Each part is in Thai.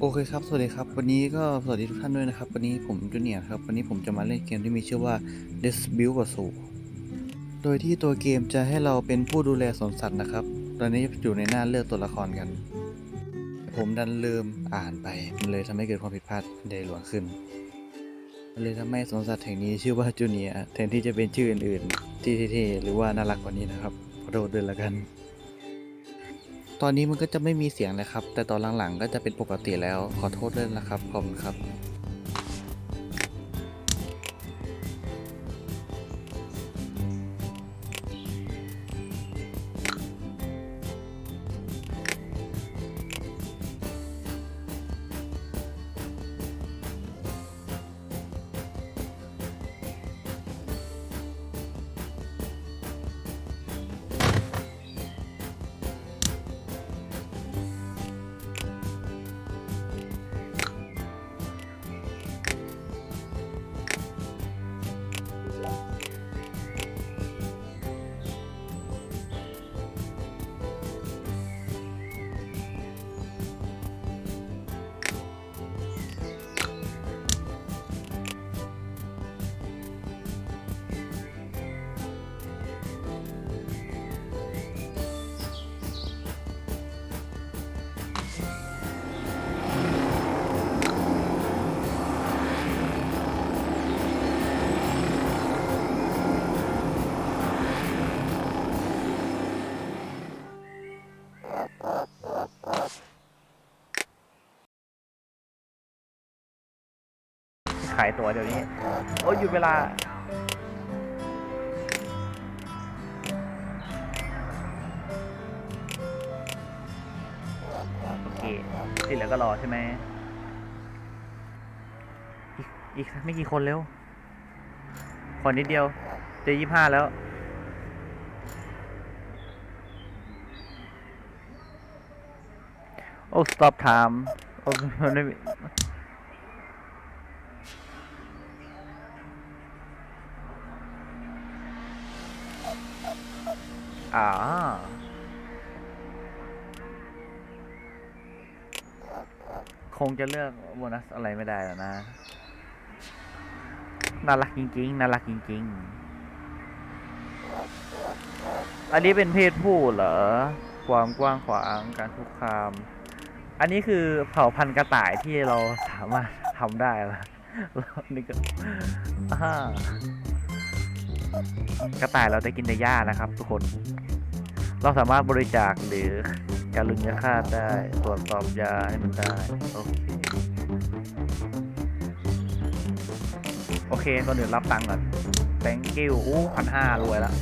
โอเคครับ สวัสดีครับ วันนี้ก็สวัสดีทุกท่านด้วยนะครับ วันนี้ผมจูเนียร์ครับ วันนี้ผมจะมาเล่นเกมที่มีชื่อว่า Dispute Pursuit โดยที่ตัวเกมจะให้เราเป็นผู้ดูแลสวนสัตว์นะครับ ตอนนี้อยู่ในหน้าเลือกตัวละครกัน ผมดันลืมอ่านไป มันเลยทำให้เกิดความผิดพลาดใหญ่หลวงขึ้น มันเลยทำให้สวนสัตว์แห่งนี้ชื่อว่าจูเนียร์แทนที่จะเป็นชื่ออื่นๆที่เท่ๆหรือว่าน่ารักกว่านี้นะครับขอโทษด้วยละกัน ตอนนี้มันก็จะไม่มีเสียงแลยครับ แต่ตอนหลังๆ ก็จะเป็นปกติแล้วขอโทษด้วยนะครับขอบคุณครับ ขายตั๋วเดี๋ยวนี้ โอ้ยหยุดเวลา โอเคที่เหลือก็รอใช่ไหมอีกอีกไม่กี่คนเร็ว คนนิดเดียวจะยี่ห้าแล้ว โอ้ stop time โอ้ไม่ อ่าคงจะเลือกโบนัสอะไรไม่ได้แล้วนะ น่ารักจริงๆ น่ารักจริงๆ อันนี้เป็นเพศผู้เหรอ ความกว้างขวางการคุกคาม อันนี้คือเผ่าพันธุ์กระต่ายที่เราสามารถทำได้ละแล้วนี่ก็กระต่ายเราจะกินแต่หญ้านะครับทุกคน เราสามารถบริจาคหรือการลุนยาฆ่าได้ตรวจสอบยาให้มันได้โอเคโอเคก่อนอื่นรับตังค์ก่อน thank you อู้พันห้ารวยล้ว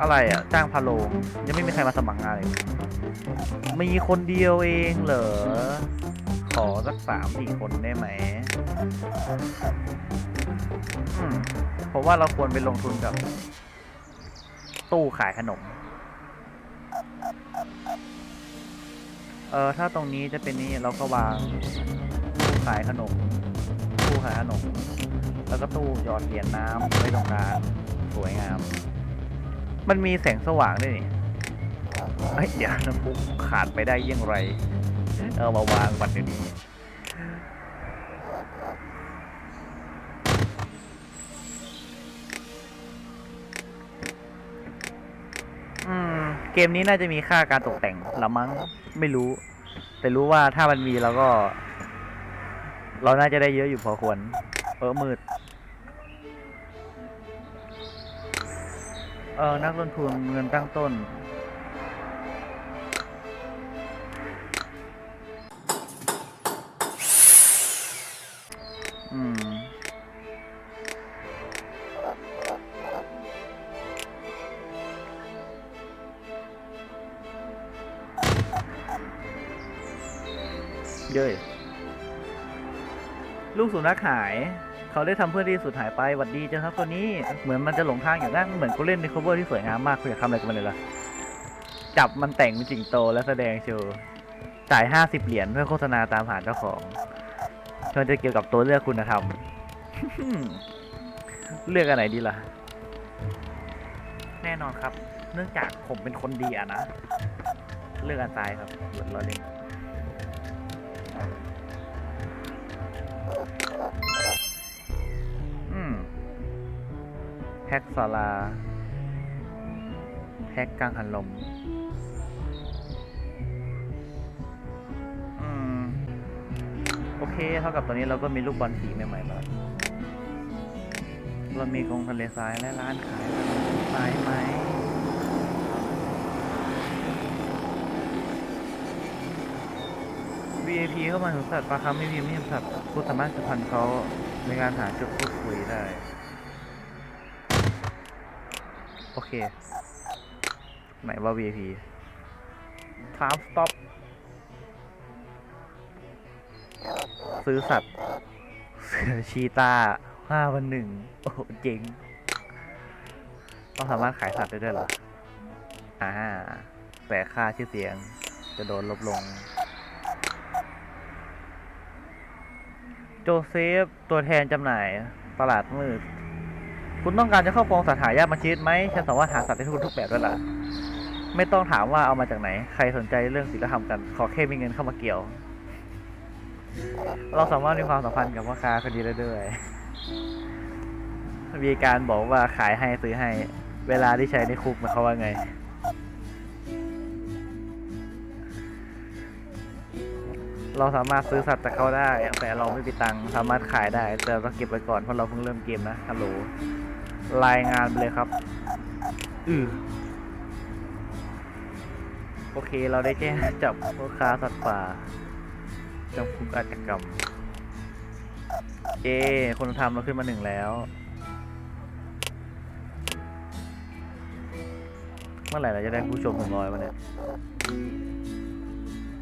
อะไรอะ จ้างพาโลงยังไม่มีใครมาสมัครงานเลยมีคนเดียวเองเหรอ ขอสักสามสี่คนได้ไหมผมว่าเราควรไปลงทุนกับ ตู้ขายขนม เออถ้าตรงนี้จะเป็นนี้เราก็วางตู้ขายขนม ตู้ขายขนม แล้วก็ตู้หยอดเหรียญน้ำไว้ตรงกลางสวยงาม มันมีแสงสว่างด้วยนี่เฮ้ยเดี๋ยวน้ำพุขาดไปได้ยังไร เอามาวางบัตรเดี๋ยวนี้ เกมนี้น่าจะมีค่าการตกแต่งละมั้งไม่รู้ แต่รู้ว่าถ้ามันมีเราก็ เราน่าจะได้เยอะอยู่พอควรเออมืด เออนักลงทุนเงินตั้งต้น เย้ยลูกสุนัขหาย เขาได้ทำเพื่อนที่สุดหายไปหวัดดีเจ้าครับตัวนี้เหมือนมันจะหลงทางอยู่นะเหมือนกูเล่นใน cover ที่สวยงามมากคุณอยากทำอะไรกับมันเลยล่ะจับมันแต่งเป็นจิงโตและแสดงโชว์จ่ายห้าสิบเหรียญเพื่อโฆษณาตามหาเจ้าของมันจะเกี่ยวกับตัวเลือกคุณธรรมเลือกอันไหนดีล่ะ แน่นอนครับ เนื่องจากผมเป็นคนดีอะนะ เลือกอันตายครับเราเล่น อืมแฮกศาลาแฮกกลางหันลมอืมโอเค เท่ากับตอนนี้เราก็มีลูกบอลสีใหม่ๆมาเรามีกรงทะเลทรายและร้านขายทรายไหม VIP เข้ามาถึงสัตว์ปลาคำไม่มีไม่มีสัตว์ผู้สามารถสืบพันธ์เขาในการหาจุดพูดคุยได้ โอเค ไหนว่า VIP time stop ซื้อสัตว์ เสือชีตาห้าวันหนึ่งโอ้โหเจ๋งต้องสามารถขายสัตว์ได้ด้วยเหรอ อ่า แต่ค่าชื่อเสียงจะโดนลบลง โจเซฟ ตัวแทนจำหน่ายตลาดมืด คุณต้องการจะครอบครองสัตว์หายากมาชีวิตไหม ฉันสามารถหาสัตว์ได้ทุกทุกแบบด้วยล่ะ ไม่ต้องถามว่าเอามาจากไหน ใครสนใจเรื่องศีลธรรมกัน ขอแค่มีเงินเข้ามาเกี่ยว เราสามารถมีความสัมพันธ์กับพ่อค้าคนนี้ได้ด้วย มีการบอกว่าขายให้ซื้อให้ เวลาที่ใช้ในคุกมันเขาว่าไง เราสามารถซื้อสัตว์จากเขาได้ แต่เราไม่มีตังค์สามารถขายได้ แต่เราเก็บไว้ก่อนเพราะเราเพิ่งเริ่มเกมนะฮัลโหลรายงานไปเลยครับอือโอเค เราได้แจ้งจับพ่อค้าสัตว์ป่าจำคุกอาชญากรรมเอคนทำเราขึ้นมาหนึ่งแล้ว เมื่อไหร่เราจะได้ผู้ชมถึงร้อยวะเนี่ย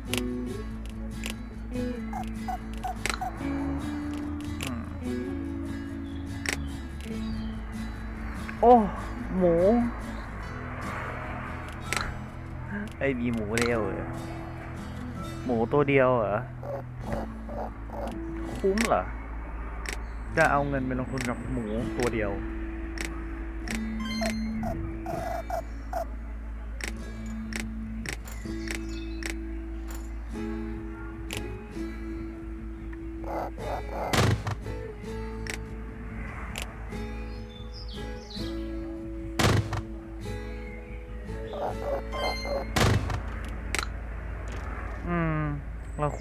อืม โอ้ หมู ไอ้มีหมูเดียวเหรอหมูตัวเดียวเหรอ คุ้มเหรอ จะเอาเงินไปลงทุนกับหมูตัวเดียว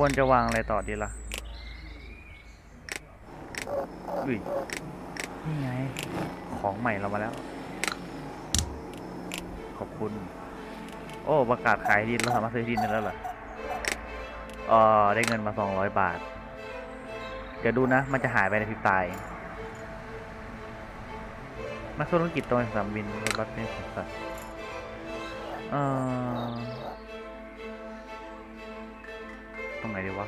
ควรจะวางอะไรต่อดีล่ะอุ้ยนี่ไง ของใหม่เรามาแล้ว ขอบคุณ โอ้ประกาศขายดินเราสามารถซื้อดินได้แล้วเหรอเออได้เงินมาสองร้อยบาท เดี๋ยวดูนะ มันจะหายไปในพริบตาเองนักธุรกิจตรงสามบินรถบัสเป็นสวนสัตว์เอ่อ ตรงไหนดีวะ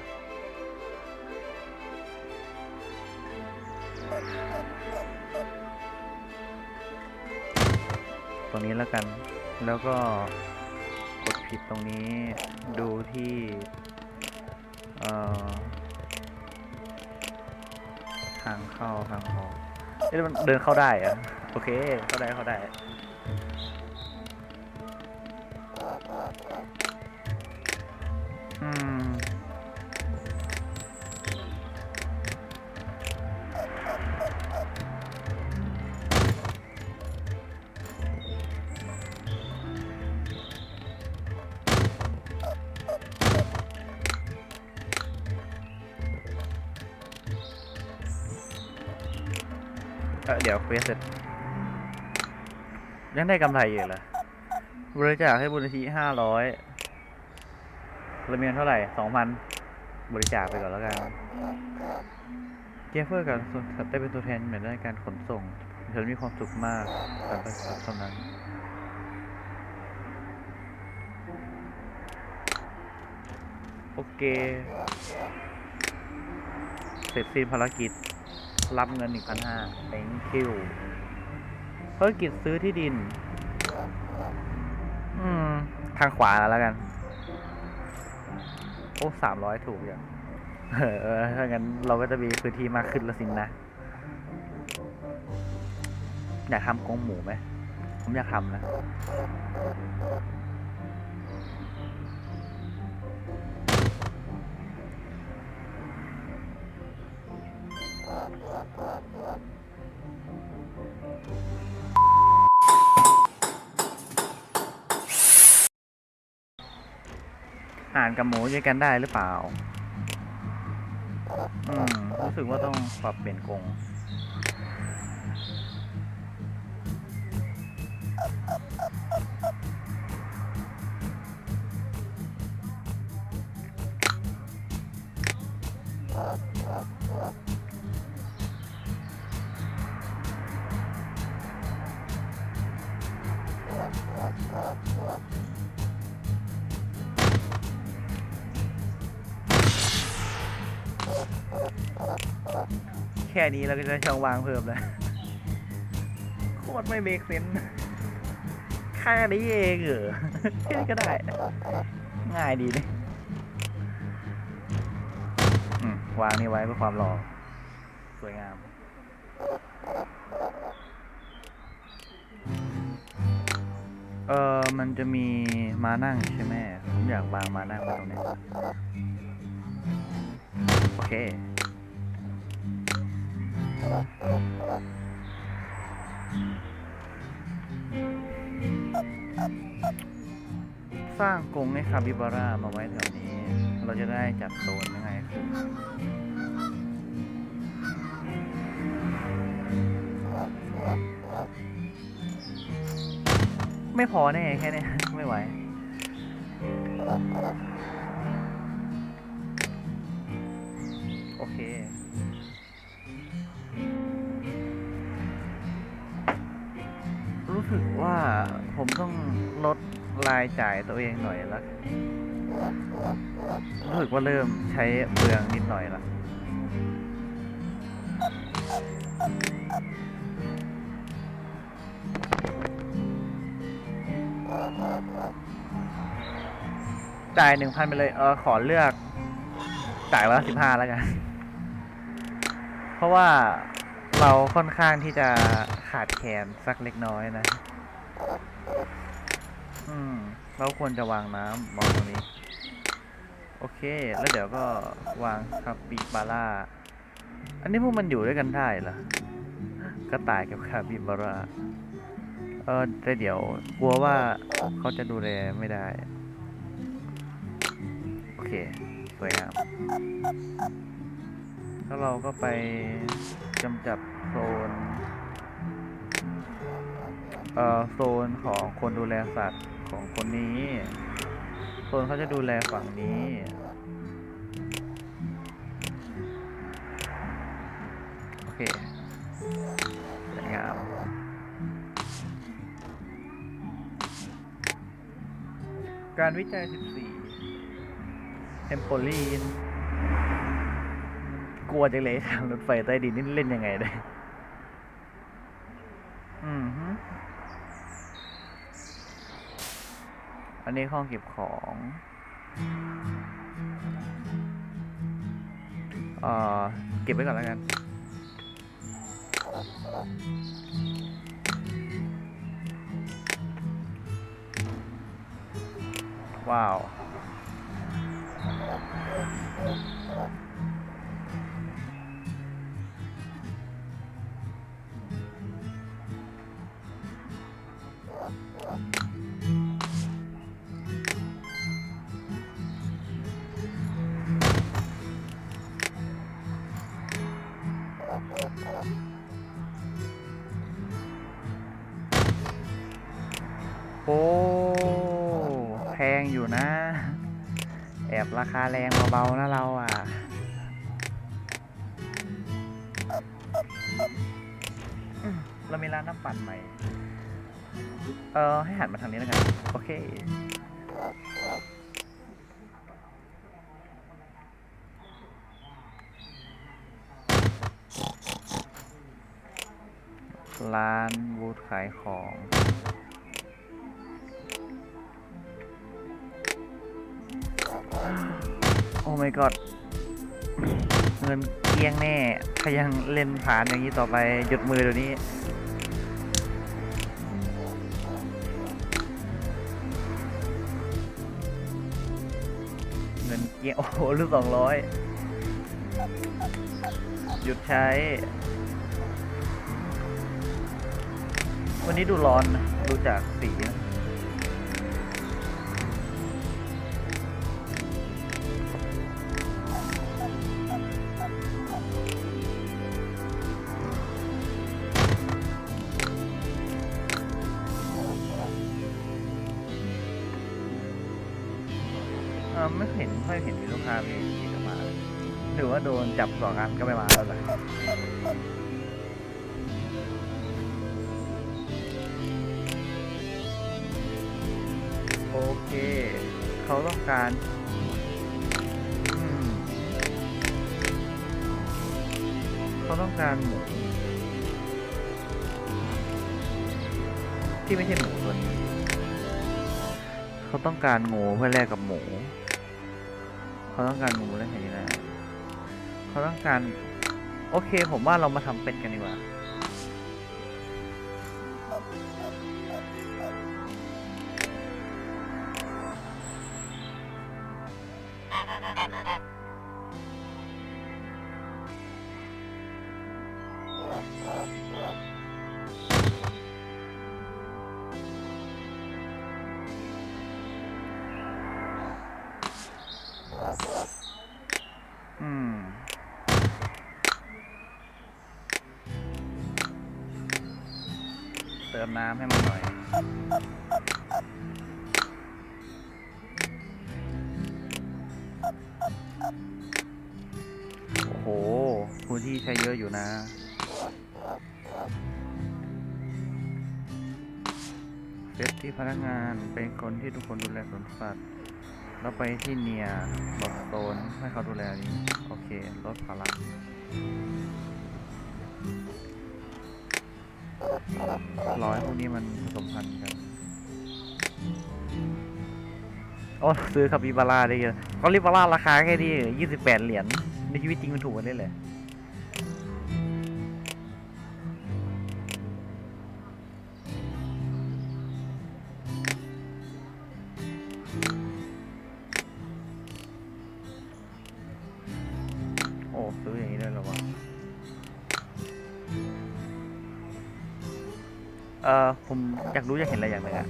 ตรงนี้แล้วกัน แล้วก็กดผิดตรงนี้ดูที่เอ่อทางเข้าทางออกเอ๊ะมันเดินเข้าได้อะโอเค เข้าได้เข้าได้ อืม วเสเสร็จ ยังได้กำไรอยู่เหรอบริจาคให้บุญนิธิห้าร้อยเรามีเงินเท่าไหร่สองพันบริจาคไปก่อนแล้วกันเจฟเฟอร์กับส่วนสัตว์ได้เป็นตัวแทนเหมือนในการขนส่งฉันมีความสุขมากการไปสัตว์เท่านั้นโอเค เสร็จสิ้นภารกิจ รับเงินอีกพันห้า thank you ภารกิจซื้อที่ดิน อืม ทางขวาแล้วกัน โอ้สามร้อยถูกอย่างเออถ้างั้นเราก็จะมีพื้นที่มากขึ้นล้วสินนะ อยากทำกรงหมูไหม ผมอยากทำนะานกับหมูแยกกันได้หรือเปล่า อืม รู้สึกว่าต้องปรับเปลี่ยนกรง แค่นี้เราก็จะช่องวางเพิ่มแล้วโคตรไม่เมกเซนแค่นี้เองเหรอแค่นี้ก็ได้ ง่ายดีนี่อืมวางนี่ไว้เพื่อความหล่อสวยงามเออมันจะมีมานั่งใช่ไหมผมอยากวางมานั่งไว้ตรงนี้ โอเค สร้างกรงให้คาบิบาร่ามาไว้แถวนี้ เราจะได้จัดโซนยังไงขึ้นไม่พอแน่แค่นี้ไม่ไหว ผมต้องลดรายจ่ายตัวเองหน่อยละรู้สึกว่าเริ่มใช้เปลืองนิดหน่อยละจ่ายหนึ่งพันไปเลย เออ ขอเลือกจ่ายวันละสิบห้าแล้วกัน เพราะว่าเราค่อนข้างที่จะขาดแคลนสักเล็กน้อยนะ อืม เราควรจะวางน้ำวางตรงนี้ โอเค แล้วเดี๋ยวก็วางคาปิบาร่า อันนี้พวกมันอยู่ด้วยกันได้เหรอกระต่ายกับคาปิบาร่า เออแต่เดี๋ยวกลัวว่าเขาจะดูแลไม่ได้ โอเค สวยงามแล้วเราก็ไปกำจัดโซน โซนของคนดูแลสัตว์ของคนนี้ โซนเขาจะดูแลฝั่งนี้ โอเคสวยงามการวิจัย 14เทมโพลีน กลัวจังเลยทางรถไฟใต้ดินนี่เล่นยังไงได้ อืมฮึ อันนี้ห้องเก็บของเอ่อเก็บไว้ก่อนแล้วกัน ว้าวาคาแรงเบาๆนะเราอะอืมเรามีร้านน้ำปั่นใหม่ เออให้หันมาทางนี้แล้วกัน โอเค ร้านบูธขายของ โอ้ my god เงินเกลี้ยงแน่ถ้ายังเล่นผ่านอย่างนี้ต่อไปหยุดมือเดี๋ยวนี้เงินเกลี้ยงโอ้โหรูสองร้อยหยุดใช้ วันนี้ดูร้อนนะดูจากสีนะ เห็นมีลูกค้ามีมีกลับมาเลยหรือว่าโดนจับสองอันก็ไม่มาแล้วแหละโอเค เขาต้องการเขาต้องการหมูที่ไม่ใช่หมูตัวนี้ เขาต้องการงูเพื่อแลกกับหมู เขาต้องการงูแล้วเห็นไหมนะเขาต้องการ โอเค ผมว่าเรามาทำเป็ดกันดีกว่า มน้ำให้มันหน่อย โอ้โหพื้นที่ใช้เยอะอยู่นะเซฟที่พนักงานเป็นคนที่ทุกคนดูแลสวนสัตว์แล้วไปที่เนียบอกโซนให้เขาดูแลนี้ โอเค ลดภาระ ร้อยพวกนี้มันผสมพันธุ์กันโอ้ซื้อคาปิบาร่าได้ยังคาบิบาร่าราคาแค่นี้ยี่สิบแปดเหรียญในชีวิตจริงมันถูกกันได้เลย อยากรู้อยากเห็นอะไรอย่างหนึ่งอะ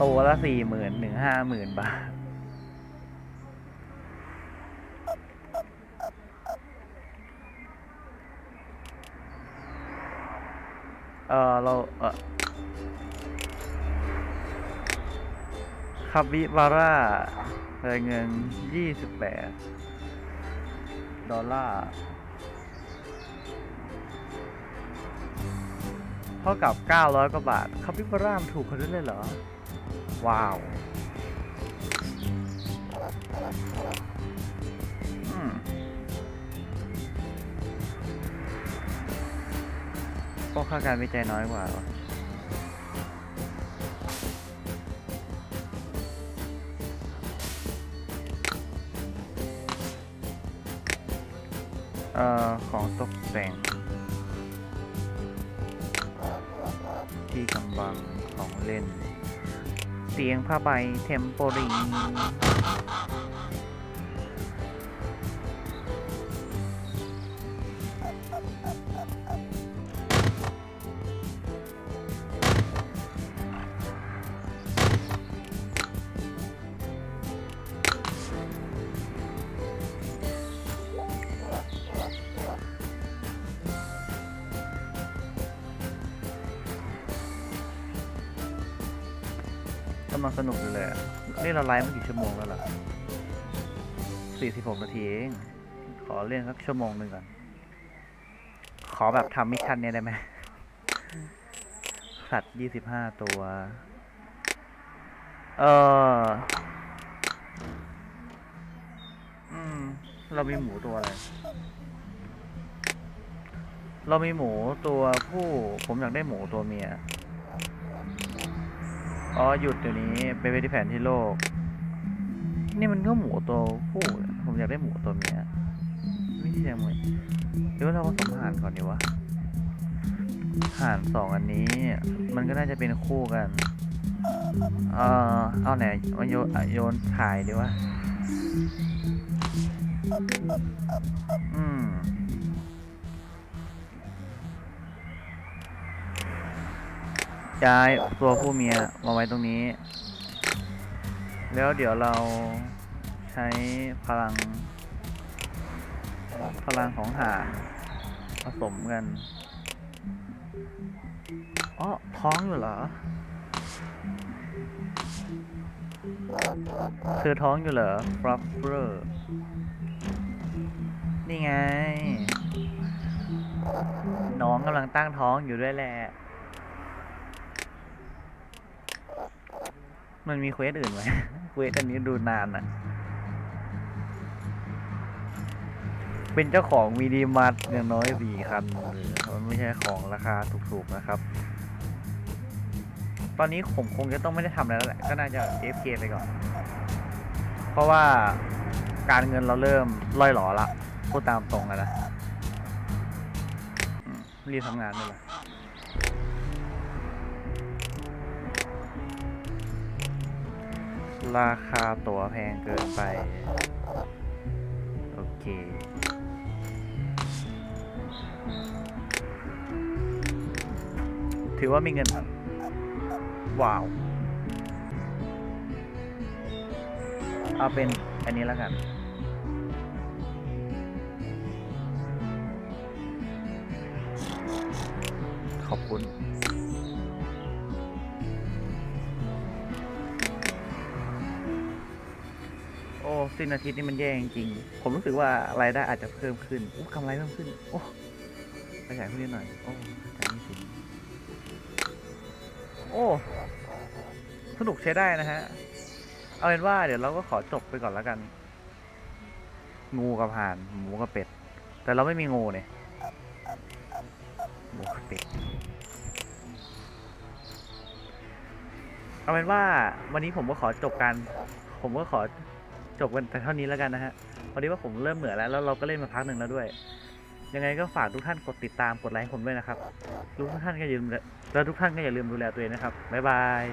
ตัวละสี่หมื่นถึงห้าหมื่นบาท เออเราเออ คาบิบาร่ารายเงินยี่สิบแปดดอลลาร์ เท่ากับเก้าร้อยกว่าบาท คาบิบาร่ามถูกเขาดเลยเหรอ ว้าวอืมก็ค่าการวิจัยน้อยกว่าหรอ เอ่อของตกแต่ง ที่กำบังของเล่น เตียงผ้าใบเทมโปริงำลังสนุกอยู่เลยอะนี่เราไลฟ์มากี่ชั่วโมงแล้วล่ะสี่สิบหกนาทีเอง ขอเล่นสักชั่วโมงหนึ่งก่อน ขอแบบทำมิชชั่นเนี่ยได้ไหม สัตว์ยี่สิบห้าตัว เอออืม เรามีหมูตัวอะไร เรามีหมูตัวผู้ ผมอยากได้หมูตัวเมีย อ๋อ หยุดเดี๋ยวนี้ ไปไปที่แผนที่โลก นี่มันก็หมูตัวผู้ผมอยากได้หมูตัวเมียไม่ใช่ไหมหรือว่าเราผสมห่านก่อนดีวะห่านสองอันนี้ มันก็น่าจะเป็นคู่กัน เออเอาไหนมาโยนโยนถ่ายดีวะอืม ย้ายตัวผู้เมียมาไว้ตรงนี้ แล้วเดี๋ยวเราใช้พลัง พลังของห่าผสมกันอ๋อท้องอยู่เหรอ เธอท้องอยู่เหรอฟรัฟเฟอร์นี่ไง น้องกำลังตั้งท้องอยู่ด้วยแหละ มันมีเควสอื่นไหมเควสอันนี้ดูนานอะเป็นเจ้าของมีดีมัดอย่างน้อยสี่คันเลยมันไม่ใช่ของราคาถูกๆนะครับ ตอนนี้ผมคงจะต้องไม่ได้ทำอะไรแล้วแหละ ก็น่าจะ FK ไปก่อน เพราะว่าการเงินเราเริ่มล่อยหลอละพูดตามตรงอะนะรีบทำงานเลย ราคาตั๋วแพงเกินไป โอเคถือว่ามีเงิน ว้าว เอาเป็นอันนี้แล้วกัน ขอบคุณ สิ้นอาทิตย์นี่มันแย่จริงๆ ผมรู้สึกว่ารายได้อาจจะเพิ่มขึ้นโอ้กำไรเพิ่มขึ้น โอ้ขยายขึ้นนิดหน่อย โอ้จ่ายไม่ถึงโอ้ สนุกใช้ได้นะฮะ เอาเป็นว่าเดี๋ยวเราก็ขอจบไปก่อนแล้วกัน งูกับห่าน หมูกับเป็ด แต่เราไม่มีงูเนี่ยหมูกับเป็ดเอาเป็นว่าวันนี้ผมก็ขอจบการผมก็ขอ จบกันแต่เท่านี้แล้วกันนะฮะพอดีว่าผมเริ่มเหนื่อยแล้วแล้วเราก็เล่นมาพักหนึ่งแล้วด้วย ยังไงก็ฝากทุกท่านกดติดตามกดไลค์ผมด้วยนะครับทุกท่านก็อย่าลืมแล้วทุกท่านก็อย่าลืมดูแลตัวเองนะครับบ๊ายบาย